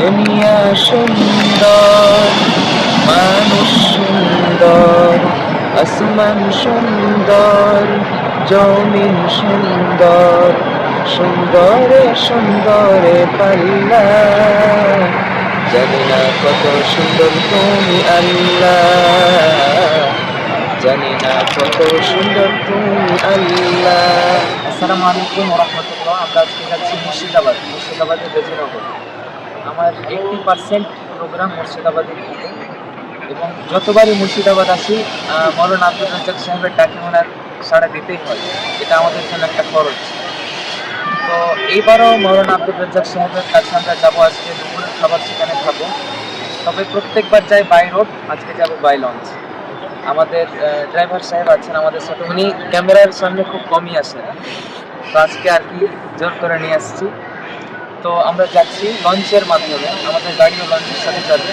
দুনিয়া সুন্দর, মানুষ সুন্দর, আসমান সুন্দর, জমিন সুন্দর, সুন্দরে সুন্দরে পাল্লা। জানি না কত সুন্দর তুমি আল্লাহ। জানি না কত সুন্দর তুমি আল্লাহ। আসসালামু আলাইকুম রহমতুল্লাহ। আমরা আজকে যাচ্ছি মুর্শিদাবাদ। মুর্শিদাবাদের বেজিনগর। আমার এইটটি পার্সেন্ট প্রোগ্রাম মুর্শিদাবাদে থেকে এবং যতবারই মুর্শিদাবাদ আসি মৌলানা আব্দুল রাজ্জাক সাহেবের ডাকে সাড়া দিতেই হয়। এটা আমাদের জন্য একটা খরচ। তো এইবারও মৌলানা আব্দুল রাজ্জাক সাহেবের কাছে আমরা যাব আজকে, দুপুরের খাবার সেখানে খাব। তবে প্রত্যেকবার যাই বাই রোড, আজকে যাব বাই লঞ্চ। আমাদের ড্রাইভার সাহেব আছেন আমাদের সাথে। উনি ক্যামেরার সামনে খুব কমই আসেন তো আজকে আর কি জোর করে নিয়ে আসছি। তো আমরা যাচ্ছি লঞ্চের মাধ্যমে আমাদের গাড়িও লঞ্চের সাথে যাবে